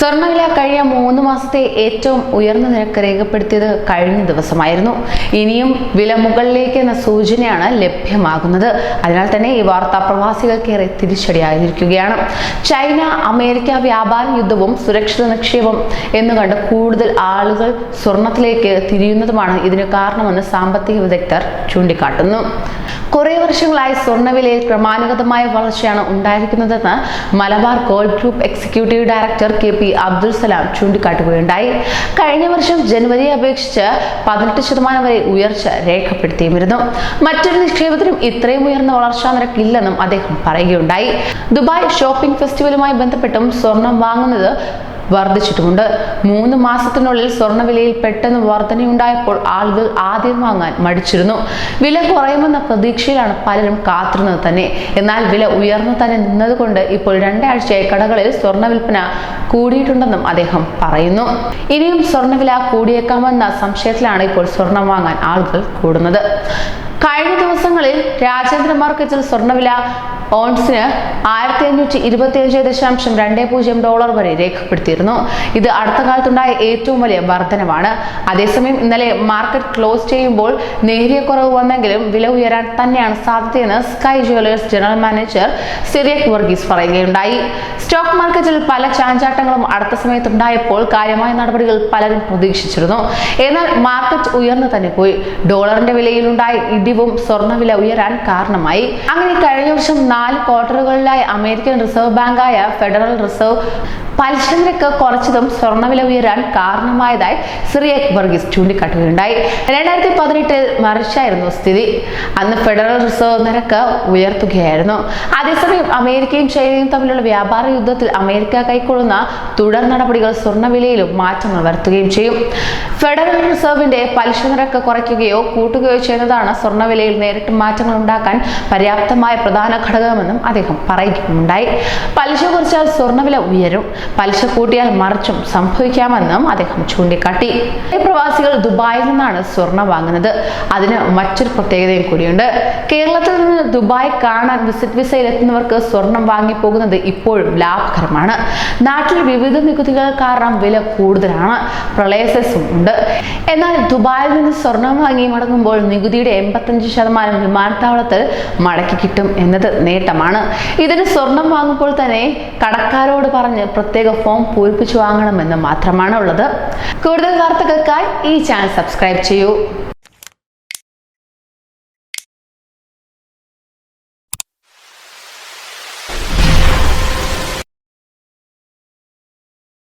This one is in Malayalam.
സ്വർണവില കഴിഞ്ഞ മൂന്ന് മാസത്തെ ഏറ്റവും ഉയർന്ന നിരക്ക് രേഖപ്പെടുത്തിയത് കഴിഞ്ഞ ദിവസമായിരുന്നു. ഇനിയും വില മുകളിലേക്ക് എന്ന സൂചനയാണ് ലഭ്യമാകുന്നത്. അതിനാൽ തന്നെ ഈ വാർത്ത പ്രവാസികൾക്കേറെ തിരിച്ചടിയായിരിക്കുകയാണ്. ചൈന അമേരിക്ക വ്യാപാര യുദ്ധവും സുരക്ഷിത നിക്ഷേപം എന്നുകണ്ട് കൂടുതൽ ആളുകൾ സ്വർണത്തിലേക്ക് തിരിയുന്നതുമാണ് ഇതിന് കാരണമെന്ന് സാമ്പത്തിക വിദഗ്ധർ ചൂണ്ടിക്കാട്ടുന്നു. കുറേ വർഷങ്ങളായി സ്വർണവിലയിൽ ക്രമാനുഗതമായ വളർച്ചയാണ് ഉണ്ടായിരിക്കുന്നതെന്ന് Malabar Gold group executive director K P Abdul Salam ചൂണ്ടിക്കാട്ടുകയുണ്ടായി. കഴിഞ്ഞ വർഷം ജനുവരിയെ അപേക്ഷിച്ച് പതിനെട്ട് ശതമാനം വരെ ഉയർച്ച രേഖപ്പെടുത്തിയിരുന്നു മറ്റൊരു നിക്ഷേപത്തിനും ഇത്രയും ഉയർന്ന വളർച്ചാ നിരക്കില്ലെന്നും അദ്ദേഹം പറയുകയുണ്ടായി. ദുബായ് ഷോപ്പിംഗ് ഫെസ്റ്റിവലുമായി ബന്ധപ്പെട്ടും സ്വർണം വാങ്ങുന്നത് വർദ്ധിച്ചിട്ടുമുണ്ട് മൂന്ന് മാസത്തിനുള്ളിൽ സ്വർണവിലയിൽ പെട്ടെന്ന് വർധനയുണ്ടായപ്പോൾ ആളുകൾ ആദ്യം വാങ്ങാൻ മടിച്ചിരുന്നു. വില കുറയുമെന്ന പ്രതീക്ഷയിലാണ് പലരും കാത്തിരുന്നത് തന്നെ. എന്നാൽ വില ഉയർന്നു തന്നെ നിന്നതുകൊണ്ട് ഇപ്പോൾ രണ്ടാഴ്ചയായി കടകളിൽ സ്വർണ വിൽപ്പന കൂടിയിട്ടുണ്ടെന്നും അദ്ദേഹം പറയുന്നു. ഇനിയും സ്വർണവില കൂടിയേക്കാമെന്ന സംശയത്തിലാണ് ഇപ്പോൾ സ്വർണം വാങ്ങാൻ ആളുകൾ കൂടുന്നത്. കഴിഞ്ഞ ദിവസങ്ങളിൽ രാജേന്ദ്ര മാർക്കറ്റിൽ സ്വർണവില ഓൺസിന് ആയിരത്തി അഞ്ഞൂറ്റി ഇരുപത്തിയഞ്ച് ദശാംശം രണ്ട് പൂജ്യം ഡോളർ വരെ രേഖപ്പെടുത്തിയിരുന്നു. ഇത് അടുത്ത കാലത്തുണ്ടായ ഏറ്റവും വലിയ വർധനമാണ് അതേസമയം ഇന്നലെ മാർക്കറ്റ് ക്ലോസ് ചെയ്യുമ്പോൾ നേരിയ കുറവ് വന്നെങ്കിലും വില ഉയരാൻ തന്നെയാണ് സാധ്യതയെന്ന് sky jewellers general manager Cyriac Varghese പറയുകയുണ്ടായി. സ്റ്റോക്ക് മാർക്കറ്റിൽ പല ചാഞ്ചാട്ടങ്ങളും അടുത്ത സമയത്തുണ്ടായപ്പോൾ കാര്യമായ നടപടികൾ പലരും പ്രതീക്ഷിച്ചിരുന്നു. എന്നാൽ മാർക്കറ്റ് ഉയർന്നു തന്നെ പോയി. ഡോളറിന്റെ വിലയിലുണ്ടായ ഇടിവും സ്വർണവില ഉയരാൻ കാരണമായി. അങ്ങനെ കഴിഞ്ഞ വർഷം നാല് ക്വാർട്ടറുകളിലായി അമേരിക്കൻ റിസർവ് ബാങ്കായ ഫെഡറൽ റിസർവ് പലിശ നിരക്ക് കുറച്ചതും സ്വർണവില ഉയരാൻ കാരണമായതായി സിറിയക് വർഗീസ് ചൂണ്ടിക്കാട്ടുകയുണ്ടായി. രണ്ടായിരത്തി പതിനെട്ടിൽ മറിച്ചായിരുന്നു സ്ഥിതി. അന്ന് ഫെഡറൽ റിസർവ് നിരക്ക് ഉയർത്തുകയായിരുന്നു. അതേസമയം അമേരിക്കയും ചൈനയും തമ്മിലുള്ള വ്യാപാര യുദ്ധത്തിൽ അമേരിക്ക കൈക്കൊള്ളുന്ന തുടർ നടപടികൾ സ്വർണവിലയിലും മാറ്റങ്ങൾ വരുത്തുകയും ചെയ്യും. ഫെഡറൽ റിസർവിന്റെ പലിശ നിരക്ക് കുറയ്ക്കുകയോ കൂട്ടുകയോ ചെയ്യുന്നതാണ് സ്വർണവിലയിൽ നേരിട്ട് മാറ്റങ്ങൾ ഉണ്ടാക്കാൻ പര്യാപ്തമായ പ്രധാന ഘടകമെന്നും അദ്ദേഹം പറയുകയുണ്ടായി പലിശ കുറച്ചാൽ സ്വർണവില ഉയരും. പലിശ കൂട്ടിയാൽ മറിച്ചും സംഭവിക്കാമെന്നും അദ്ദേഹം ചൂണ്ടിക്കാട്ടി. പ്രവാസികൾ ദുബായിൽ നിന്നാണ് സ്വർണം വാങ്ങുന്നത്. അതിന് മറ്റൊരു പ്രത്യേകതയും കൂടിയുണ്ട്. കേരളത്തിൽ നിന്ന് ദുബായ് കാണാൻ വിസിറ്റ് വിസയിൽ എത്തുന്നവർക്ക് സ്വർണം വാങ്ങി പോകുന്നത് ഇപ്പോഴും ലാഭകരമാണ്. നാട്ടിൽ വിവിധ നികുതികൾ കാരണം വില കൂടുതലാണ്. പ്രളയ സെസ്സും ഉണ്ട്. എന്നാൽ ദുബായിൽ നിന്ന് സ്വർണം വാങ്ങി മടങ്ങുമ്പോൾ നികുതിയുടെ എൺപത്തഞ്ച് ശതമാനം വിമാനത്താവളത്തിൽ മടക്കി കിട്ടും എന്നത് നേട്ടമാണ്. ഇതിന് സ്വർണം വാങ്ങുമ്പോൾ തന്നെ കടക്കാരോട് പറഞ്ഞ് പ്രത്യേക ഫോം പൂരിപ്പിച്ചു വാങ്ങണമെന്ന് മാത്രമാണ് ഉള്ളത് കൂടുതൽ വാർത്തകൾക്കായി ഈ ചാനൽ സബ്സ്ക്രൈബ് ചെയ്യൂ.